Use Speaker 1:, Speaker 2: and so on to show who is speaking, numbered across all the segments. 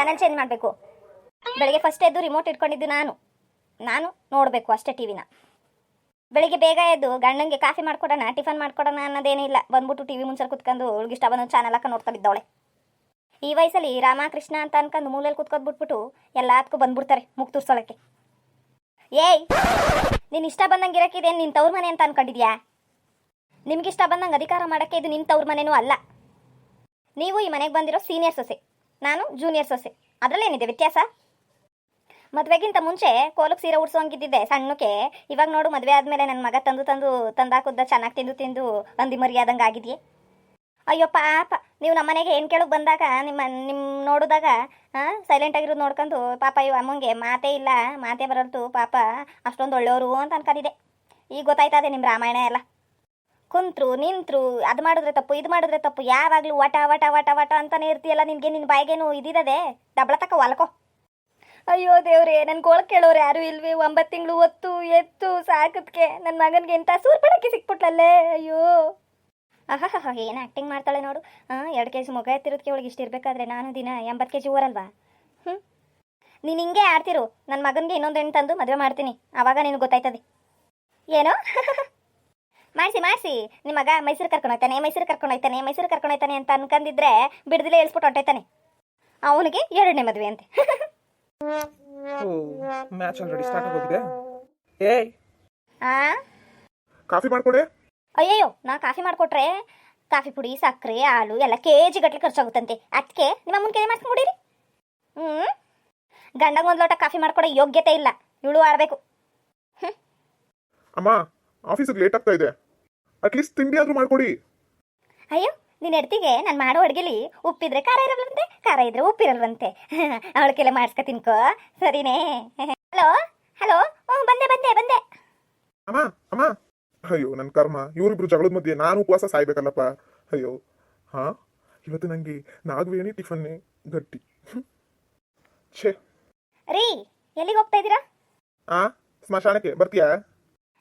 Speaker 1: Channel change ಮಾಡಬೇಕು. ಬೆಳಿಗ್ಗೆ first ಎದ್ದು ರಿಮೋಟ್ ಇಟ್ಕೊಂಡಿದ್ದು ನಾನು. ನಾನು ನೋಡಬೇಕು ಅಷ್ಟೇ ಟಿವಿನ ಬೆಳಿಗ್ಗೆ ಬೇಗ ಎದ್ದು ಗಂಡಂಗೆ ಕಾಫಿ ಮಾಡ್ಕೊಡೋಣ ಟಿಫನ್ ಮಾಡ್ಕೊಡೋಣ ಅನ್ನೋದೇನಿಲ್ಲ ಬಂದ್ಬಿಟ್ಟು ಟಿವಿ ಮುಂಚೆ ಕುತ್ಕೊಂಡು ಅವ್ಳಿಗೆ ಇಷ್ಟ ಬಂದ ಚಾನಲ್ ಹಾಕ ನೋಡ್ತಾ ಬಿದ್ದವಳೆ. ಈ ವಯಸ್ಸಲ್ಲಿ ರಾಮಕೃಷ್ಣ ಅಂತ ಅನ್ಕೊಂಡು ಮೂಲೆಯಲ್ಲಿ ಕುತ್ಕೊಂಡ್ ಬಿಟ್ಬಿಟ್ಟು ಎಲ್ಲದಕ್ಕೂ ಬಂದ್ಬಿಡ್ತಾರೆ ಮುಗ್ ತುರ್ಸೋಳಕ್ಕೆ. ಏಯ್! ನೀನು ಇಷ್ಟ ಬಂದಂಗೆ ಇರಕ್ಕಿದೆ ನಿನ್ನ ತವ್ರ ಮನೆ ಅಂತ ಅನ್ಕೊಂಡಿದ್ಯಾ? ನಿಮ್ಗಿಷ್ಟ ಬಂದಂಗೆ ಅಧಿಕಾರ ಮಾಡೋಕ್ಕೆ ಇದು ನಿನ್ನ ತವ್ರ ಮನೆನೂ ಅಲ್ಲ. ನೀವು ಈ ಮನೆಗೆ ಬಂದಿರೋ ಸೀನಿಯರ್ ಸೊಸೆ. ನಾನು ಜೂನಿಯರ್ ಸೊಸೆ. ಅದರಲ್ಲೇನಿದೆ ವ್ಯತ್ಯಾಸ? ಮದುವೆಗಿಂತ ಮುಂಚೆ ಕೋಲಕ್ಕೆ ಸೀರೆ ಉಡ್ಸೋಂಗಿದ್ದಿದ್ದೆ ಸಣ್ಣಕ್ಕೆ. ಇವಾಗ ನೋಡು ಮದುವೆ ಆದಮೇಲೆ ನನ್ನ ಮಗ ತಂದು ತಂದು ತಂದಾಕುದ್ದ ಚೆನ್ನಾಗಿ ತಿಂದು ತಿಂದು ಅಂದಿ ಮರಿಯಾದಂಗೆ ಆಗಿದೆಯೇ. ಅಯ್ಯೋ ಪಾಪ, ನೀವು ನಮ್ಮ ಮನೆಗೆ ಏನು ಕೇಳೋಕೆ ಬಂದಾಗ ನಿಮ್ಮ ನಿಮ್ಮ ನೋಡಿದಾಗ ಸೈಲೆಂಟ್ ಆಗಿರೋದು ನೋಡ್ಕೊಂಡು ಪಾಪ ಇವ ಅಮ್ಮಂಗೆ ಮಾತೇ ಇಲ್ಲ, ಮಾತೇ ಬರಲ್ತು, ಪಾಪ ಅಷ್ಟೊಂದು ಒಳ್ಳೆಯವರು ಅಂತ ಅನ್ಕೊಂಡಿದ್ದೆ. ಈಗ ಗೊತ್ತಾಯ್ತದೆ ನಿಮ್ಮ ರಾಮಾಯಣ ಎಲ್ಲ? ಕುಂತ್ರು, ನಿಂತ್ರು, ಅದು ಮಾಡಿದ್ರೆ ತಪ್ಪು, ಇದು ಮಾಡಿದ್ರೆ ತಪ್ಪು, ಯಾವಾಗಲೂ ವಟ ವಟ ವಟ ವಟ ಅಂತಾನೆ ಇರ್ತೀಯಲ್ಲ, ನಿನಗೆ ನಿನ್ನ ಬಾಯಿಗೇನು ಇದಿರದೆ ಡಬಳ ತಕ ಹೊಲ್ಕೋ ಅಯ್ಯೋ ದೇವ್ರೇ ನನ್ನ ಕೋಳ್ ಕೇಳೋರು ಯಾರು ಇಲ್ವೇ? ಒಂಬತ್ತು ತಿಂಗಳು ಒತ್ತು ಎತ್ತು ಸಾಕದ್ಕೆ ನನ್ನ ಮಗನಿಗೆ ಇಂಥ ಸೂರ್ಪಡಕ್ಕೆ ಸಿಕ್ಬಿಟ್ಲಲ್ಲೇ? ಅಯ್ಯೋ. ಆಹಾ ಏನು ಆ್ಯಕ್ಟಿಂಗ್ ಮಾಡ್ತಾಳೆ ನೋಡು. ಹಾಂ ಎರಡು ಕೆ ಜಿ ಮೊಗ ಎತ್ತಿರೋದಕ್ಕೆ ಅವಳಿಗೆ ಇಷ್ಟು ಇರಬೇಕಾದ್ರೆ ನಾನು ದಿನ ಎಂಬತ್ತು ಕೆ ಜಿ ಓರಲ್ವಾ ಹ್ಞೂ ನೀನು ಹಿಂಗೆ ಆಡ್ತಿರು. ನನ್ನ ಮಗನಿಗೆ ಇನ್ನೊಂದು ಹೆಣ್ಣು ತಂದು ಮದುವೆ ಮಾಡ್ತೀನಿ. ಆವಾಗ ನಿನಗೆ ಗೊತ್ತಾಯ್ತದೆ. ಏನೋ? ಮಾಡಿಸಿ ಮಾಡಿಸಿ. ನಿಮ್ಮ ಮಗ ಮೈಸೂರು ಕರ್ಕೊಂಡು ಹೋಗ್ತಾನೆ ಮೈಸೂರು ಕರ್ಕೊಂಡು ಹೋಗ್ತಾನೆ ಮೈಸೂರು ಕರ್ಕೊಂಡು ಹೋಗ್ತಾನೆ ಅಂತ ಅನ್ಕಂದಿದ್ರೆ ಬಿಡದಿಲ್ಲ ಇಳಿಸ್ಬಿಟ್ಟು ಹೊಟ್ಟೈತಾನೆ ಅವನಿಗೆ ಎರಡನೇ ಮದುವೆ ಅಂತೆ.
Speaker 2: ಮ್ಯಾಚ್ ಆಲ್ರೆಡಿ ಸ್ಟಾರ್ಟ್ ಆಗೋಗಿದೆ. ಏಯ್!
Speaker 1: ಆ?
Speaker 2: ಕಾಫಿ ಮಾಡ್ಕೊಡೆ?
Speaker 1: ಅಯ್ಯಯ್ಯೋ ನಾ ಕಾಫಿ ಮಾಡ್ಕೊಟ್ರೆ ಕಾಫಿ ಪುಡಿ ಸಕ್ಕರೆ ಹಾಲು ಎಲ್ಲ ಕೆ ಜಿ ಗಟ್ಟಲೆ ಖರ್ಚಾಗುತ್ತಂತೆ. ಅದಕ್ಕೆ ನಿಮ್ಮ ಅಮ್ಮನ ಕೈ ಮಾಡ್ಕೊಂಡ್ಬಿಡಿರಿ ಹ್ಞೂ ಗಂಡಂಗೆ ಒಂದು ಲೋಟ ಕಾಫಿ ಮಾಡ್ಕೊಡೋ ಯೋಗ್ಯತೆ ಇಲ್ಲ. ಇವಳು ಆಡಬೇಕು.
Speaker 2: ಅಮ್ಮ ಆಫೀಸಿಗೆ ಲೇಟ್ ಆಗ್ತಾ ಇದೆ. ಅಟ್ಲೀಸ್ಟ್ ತಿಂಡಿ ಆದ್ರೂ ಮಾಡ್ಕೊಡಿ.
Speaker 1: ಅಯ್ಯೋ ನಿನ್ನ ಹೆಡ್ತಿಗೆ ನಾನು ಮಾಡೋ ಅಡುಗೆಲಿ ಉಪ್ಪಿದ್ರೆ ಖಾರ ಇರಲ್ವಂತೆ ಖಾರ ಇದ್ರೆ ಉಪ್ಪಿರಲ್ವಂತೆ. ಅವಳಕ್ಕೆಲ್ಲ ಮಾಡಿಸ್ಕ ತಿನ್ಕೋ. ಸರಿನೇ? ಹಲೋ ಹಲೋ ಹ್ಞೂ ಬಂದೆ ಬಂದೆ ಬಂದೆ.
Speaker 2: ಅಮ್ಮ ಅಮ್ಮ. ಅಯ್ಯೋ ನನ್ನ ಕರ್ಮ. ಇವರಿಬ್ರು ಜಗಳದ ಮಧ್ಯೆ ನಾನು ಉಪವಾಸ ಸಾಯ್ಬೇಕಲ್ಲಪ್ಪ. ಅಯ್ಯೋ ಹಾ? ಇವತ್ತು ನನಗೆ ನಾಗವೇಣಿ ಟಿಫನ್ನೇ ಗಟ್ಟಿ. ಛೇ.
Speaker 1: ರೀ ಎಲ್ಲಿಗೆ ಹೋಗ್ತಾ ಇದ್ದೀರಾ?
Speaker 2: ಆ ಸ್ಮಶಾನಕ್ಕೆ. ಬರ್ತೀಯಾ?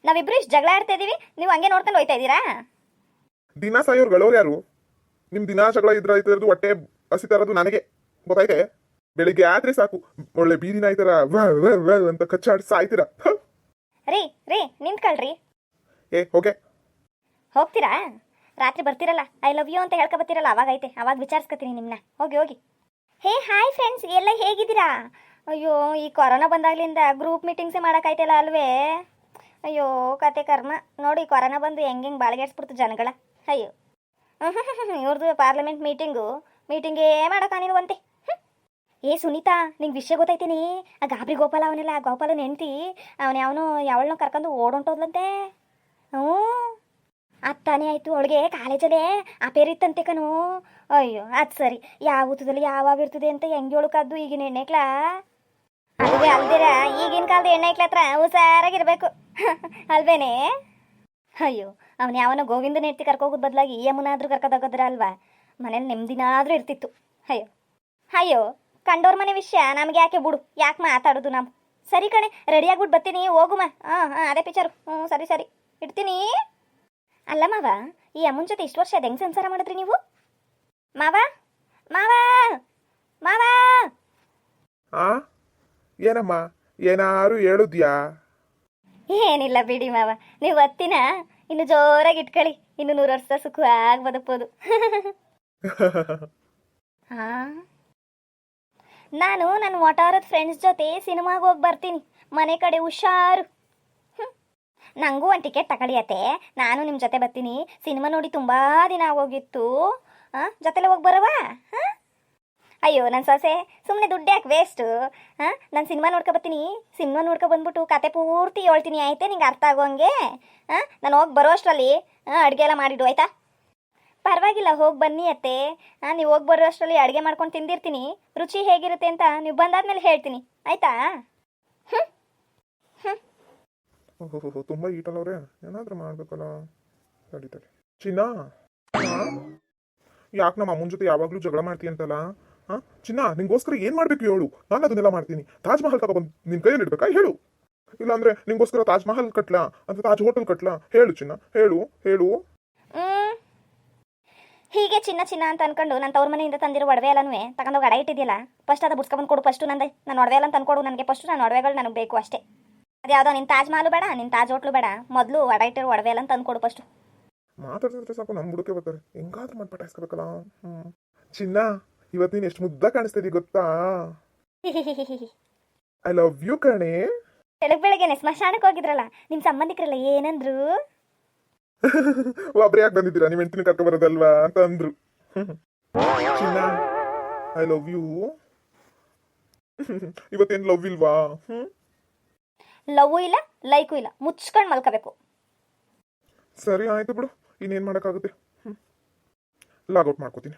Speaker 1: ನಾವಿಬ್ರು ಇಷ್ಟು ಜಗಳ ಆಡ್ತಾ ಇದೀವಿ ನೀವು ಹಂಗೆ ನೋಡ್ಕೊಂಡು ಹೋಯ್ತಾ ಇದ್ದೀರಾ
Speaker 2: ದಿನ ಸಾಯೋರು ಗಳವ್ರು ಯಾರು? ನಿಮ್ ದಿನ ಜಗಳ ಇದ್ರ ಇದ್ರದ್ದು ಹೊಟ್ಟೆ ನನಗೆ. ಗೊತ್ತಾಯ್ತೆ? ಬೆಳಿಗ್ಗೆ ಆದ್ರೆ ಸಾಕು. ಒಳ್ಳೆ ಬೀದಿನ ಆಯ್ತಾರ ವ ವ ವ ಅಂತ ಕಚ್ಚಾಡ್ ಸಾಯ್ತೀರ? ಹ.
Speaker 1: ರೀ ರೀ ನಿಂತ್ಕೊಳ್ರಿ.
Speaker 2: ಏ ಹೋಗೆ.
Speaker 1: ಹೋಗ್ತೀರಾ? ರಾತ್ರಿ ಬರ್ತೀರಲ್ಲ ಐ ಲವ್ ಯು ಅಂತ ಹೇಳ್ಕೊ ಬರ್ತೀರಲ್ಲ ಅವಾಗ ಐತೆ ಅವಾಗ ವಿಚಾರಿಸ್ಕೊತೀನಿ ನಿಮ್ಮನ್ನ ಹೋಗಿ ಹೋಗಿ. ಹೇ ಹಾಯ್ ಫ್ರೆಂಡ್ಸ್ ಎಲ್ಲ ಹೇಗಿದ್ದೀರಾ? ಅಯ್ಯೋ ಈ ಕೊರೋನಾ ಬಂದಾಗ್ಲಿಂದ ಗ್ರೂಪ್ ಮೀಟಿಂಗ್ಸೇ ಮಾಡೋಕ್ಕಾಯ್ತಲ್ಲ ಅಲ್ವೇ? ಅಯ್ಯೋ, ಕತೆ ಕರ್ಮ. ನೋಡಿ, ಕೊರೋನಾ ಬಂದು ಹೆಂಗೆ ಹೆಂಗೆ ಬಾಳ್ಗೆಡ್ಸ್ಬಿಡ್ತು ಜನಗಳ. ಅಯ್ಯೋ. ಇವ್ರದ್ದು ಪಾರ್ಲಿಮೆಂಟ್ ಮೀಟಿಂಗು ಮೀಟಿಂಗೇ ಮಾಡೋಕ್ಕಾನಿಲ್ವಂತೆ. ಏ ಸುನೀತಾ, ನಿಂಗೆ ವಿಷಯ ಗೊತ್ತೈತೀನಿ? ಆ ಗಾಬ್ರಿ ಗೋಪಾಲ ಅವನಿಲ್ಲ, ಆ ಗೋಪಾಲನ ಹೆಂಡ್ತಿ, ಅವನ ಯಾವನು ಯಾವಳನ್ನ ಕರ್ಕೊಂಡು ಓಡೊಂಟೋದ್ಲಂತೆ. ಹ್ಞೂ. ಅತ್ತಾನೇ ಆಯಿತು, ಅವಳಿಗೆ ಕಾಲೇಜಲ್ಲೇ ಇತ್ತಂತೆ ಕಣು. ಅಯ್ಯೋ, ಅದು ಸರಿ. ಯಾವ ಊತದಲ್ಲಿ ಯಾವಾಗ ಇರ್ತದೆ ಅಂತ ಹೆಂಗೆ ಹೇಳಕ್ಕಾದ್ದು ಈಗಿನ ಎಣ್ಣೆಕ್ಲಾ ಅಲ್ದಿರ, ಈಗಿನ ಕಾಲದ ಎಣ್ಣೆ ಹತ್ರ ಹುಷಾರಾಗಿರ್ಬೇಕು. ಅಲ್ವೇನೆ? ಅಯ್ಯೋ, ಅವನು ಯಾವನ ಗೋವಿಂದನ ಹೆಂಡ್ತಿ ಕರ್ಕೋಗೋದ್ ಬದಲಾಗಿ ಅಮ್ಮನಾದ್ರೂ ಕರ್ಕೋದೋಗೋದ್ರ ಅಲ್ವಾ? ಮನೇಲಿ ನೆಮ್ಮದಿನಾದ್ರೂ ಇರ್ತಿತ್ತು. ಅಯ್ಯೋ ಅಯ್ಯೋ, ಕಂಡೋರ್ ಮನೆ ವಿಷಯ ನಮ್ಗೆ ಯಾಕೆ ಬಿಡು? ಯಾಕೆ ಮಾತಾಡೋದು ನಾವು ಸರಿ ಕಣೆ ರೆಡಿಯಾಗ್ಬಿಟ್ಟು ಬರ್ತೀನಿ, ಹೋಗುಮ. ಹಾಂ ಹಾಂ ಅದೇ ಪಿಚರು ಹ್ಞೂ, ಸರಿ ಸರಿ. ಇಡ್ತೀನಿ. ಅಲ್ಲ ಮಾವ, ಈ ಅಮ್ಮನ ಜೊತೆ ಇಷ್ಟು ವರ್ಷ ಹೆಂಗ್ ಸಂಸಾರ ಮಾಡಿದ್ರಿ ನೀವು? ಮಾವ? ಮಾವ? ಮಾವ?
Speaker 2: ಏನಮ್ಮ ಏನಾರು ಹೇಳುದ್ಯಾ?
Speaker 1: ಏನಿಲ್ಲ ಬಿಡಿ ಮಾವ ನೀವು ಒತ್ತಿನ ಇನ್ನು ಜೋರಾಗಿ ಇಟ್ಕೊಳ್ಳಿ ಇನ್ನು ನೂರು ವರ್ಷ ಸುಖವಾಗಿ ಬದುಕ್ಬೋದು. ಹಾ ನಾನು ನನ್ನ ಒಟಾರದ ಫ್ರೆಂಡ್ಸ್ ಜೊತೆ ಸಿನಿಮಾಗೆ ಹೋಗಿ ಬರ್ತೀನಿ ಮನೆ ಕಡೆ ಹುಷಾರು. ನಂಗೂ ಒಂದು ಟಿಕೆಟ್ ತಗೊಳಿಯತ್ತೆ ನಾನು ನಿಮ್ಮ ಜೊತೆ ಬರ್ತೀನಿ ಸಿನಿಮಾ ನೋಡಿ ತುಂಬಾ ದಿನ ಆಗೋಗಿತ್ತು. ಹಾಂ ಜೊತೆಲೆ ಹೋಗಿ ಬರವಾ? ಹಾಂ? ಅಯ್ಯೋ ನನ್ನ ಸೊಸೆ ಸುಮ್ಮನೆ ದುಡ್ಡು ಯಾಕೆ ವೇಸ್ಟು ಹಾಂ? ನಾನು ಸಿನಿಮಾ ನೋಡ್ಕೊ ಬರ್ತೀನಿ. ಸಿನಿಮಾ ನೋಡ್ಕೊ ಬಂದ್ಬಿಟ್ಟು ಕತೆ ಪೂರ್ತಿ ಹೇಳ್ತೀನಿ, ಆಯ್ತೆ? ನಿಂಗೆ ಅರ್ಥ ಆಗೋಂಗೆ? ಹಾಂ? ನಾನು ಹೋಗಿ ಬರೋ ಅಷ್ಟರಲ್ಲಿ, ಹಾಂ, ಅಡುಗೆ ಎಲ್ಲ ಮಾಡಿಡು, ಆಯಿತಾ? ಪರವಾಗಿಲ್ಲ, ಹೋಗಿ ಬನ್ನಿ ಅತ್ತೆ. ಹಾಂ, ನೀವು ಹೋಗಿ ಬರೋ ಅಷ್ಟರಲ್ಲಿ ಅಡುಗೆ ಮಾಡ್ಕೊಂಡು ತಿಂದಿರ್ತೀನಿ. ರುಚಿ ಹೇಗಿರುತ್ತೆ ಅಂತ ನೀವು ಬಂದಾದ್ಮೇಲೆ ಹೇಳ್ತೀನಿ, ಆಯ್ತಾ?
Speaker 2: ಈಟಲ್ಲವ್ರೆ ಏನಾದರೂ ಮಾಡಬೇಕಲ್ಲ. ಸರಿ ಸರಿ ಚಿನ್ನ? ಯಾಕೆ ನಮ್ಮ ಅಮ್ಮನ ಜೊತೆ ಯಾವಾಗಲೂ ಜಗಳ ಮಾಡ್ತೀಯಂತಲ್ಲ? ಹಾ? ಚಿನ್ನ ನಿಂಗೋಸ್ಕರ ಏನ್ ಮಾಡ್ಬೇಕು ಹೇಳು. ನಾನು ಅದನ್ನೆಲ್ಲ ಮಾಡ್ತೀನಿ. ತಾಜ್ ಮಹಲ್ ತಗೊಬಂದು ನಿನ್ ಕೈಯಲ್ಲಿ ಇಡ್ಬೇಕಾ? ಹೇಳು. ಇಲ್ಲಾಂದ್ರೆ ನಿಂಗೋಸ್ಕರ ತಾಜ್ ಮಹಲ್ ಕಟ್ಲಾ? ಅಥವಾ ತಾಜ್ ಹೋಟೆಲ್ ಕಟ್ಲಾ? ಹೇಳು ಚಿನ್ನ. ಹೇಳು. ಹೇಳು.
Speaker 1: ಹೀಗೆ ಚಿನ್ನ ಚಿನ್ನ ಅಂತ ಅನ್ಕೊಂಡು ನನ್ನ ತವ್ರ ಮನೆಯಿಂದ ತಂದಿರೋ ಒಡವೆ ಎಲ್ಲನೂ ತಗೊಂಡೋಗಿ ಅಡ ಇಟ್ಟಿದ್ಯಲ್ಲ ಫಸ್ಟ್ ಅದು ಬುಡ್ಸ್ಕೊಂಬಂದು ಕೊಡು ಫಸ್ಟು ನಂದೆ. ನಾನು ಒಡವೆ ಎಲ್ಲ ತಂದ್ಕೊಡು ನನಗೆ ಫಸ್ಟು ನನ್ನ ಒಡವೆಗಳು ನನಗೆ ಬೇಕು ಅಷ್ಟೇ. ಅದ್ಯಾವುದೋ ನಿನ್ ನಿನ್ನ ತಾಜ್ ಮಹಲು ಬೇಡ ನಿನ್ನ ತಾಜ್ ಹೋಟ್ಲು ಬೇಡ. ಮೊದಲು ಅಡ ಇಟ್ಟಿರೋ ಒಡವೆ ಎಲ್ಲ ತಂದ್ಕೊಡು ಫಸ್ಟು
Speaker 2: ಮಾತಾಡ್ತಿದ್ರೆ ಸಾಕು ನಮ್ಮ ಹುಡುಕೆ ಬರ್ತಾರೆ. ಹೆಂಗಾದ್ರೂ ಮಾಡಿ ಪಟಾಯಿಸ್ಕೋಬೇಕಲ್ಲ ಹ್ಞೂ ಚಿನ್ನ ಇವತ್ತು ನೀನು ಎಷ್ಟು ಮುದ್ದ ಕಾಣಿಸ್ತಿದಿ ಗೊತ್ತಾ? ಐ ಲವ್ ಯು ಕಣೆ.
Speaker 1: ಬೆಳಗ್ಗೆ ಬೆಳಗ್ಗೆನೆ ಸ್ಮಶಾನಕ್ಕೆ ಹೋಗಿದ್ರಲ್ಲ ನಿಮ್ಮ ಸಂಬಂಧಿಕರಲ್ಲ ಏನಂದ್ರು?
Speaker 2: ಒಬ್ರೇ ಯಾಕೆ ಬಂದಿದ್ದೀರಾ? ನೀವ್ ಹೆಂಡತಿನ ಕರ್ಕೊ ಬರೋದಲ್ವಾ ಅಂತ ಅಂದ್ರು. ಚಿನ್ನ ಐ ಲವ್ ಯು ಇವತ್ತೇನು ಲವ್ ಇಲ್ವಾ?
Speaker 1: ಲವ್ ಇಲ್ಲ ಲೈಕು ಇಲ್ಲ ಮುಚ್ಕೊಂಡು ಮಲ್ಕೋಬೇಕು.
Speaker 2: ಸರಿ ಆಯ್ತು ಬಿಡು. ಇನ್ನೇನು ಮಾಡೋಕ್ಕಾಗುತ್ತೆ? ಲಾಗ್ ಔಟ್ ಮಾಡ್ಕೋತೀನಿ.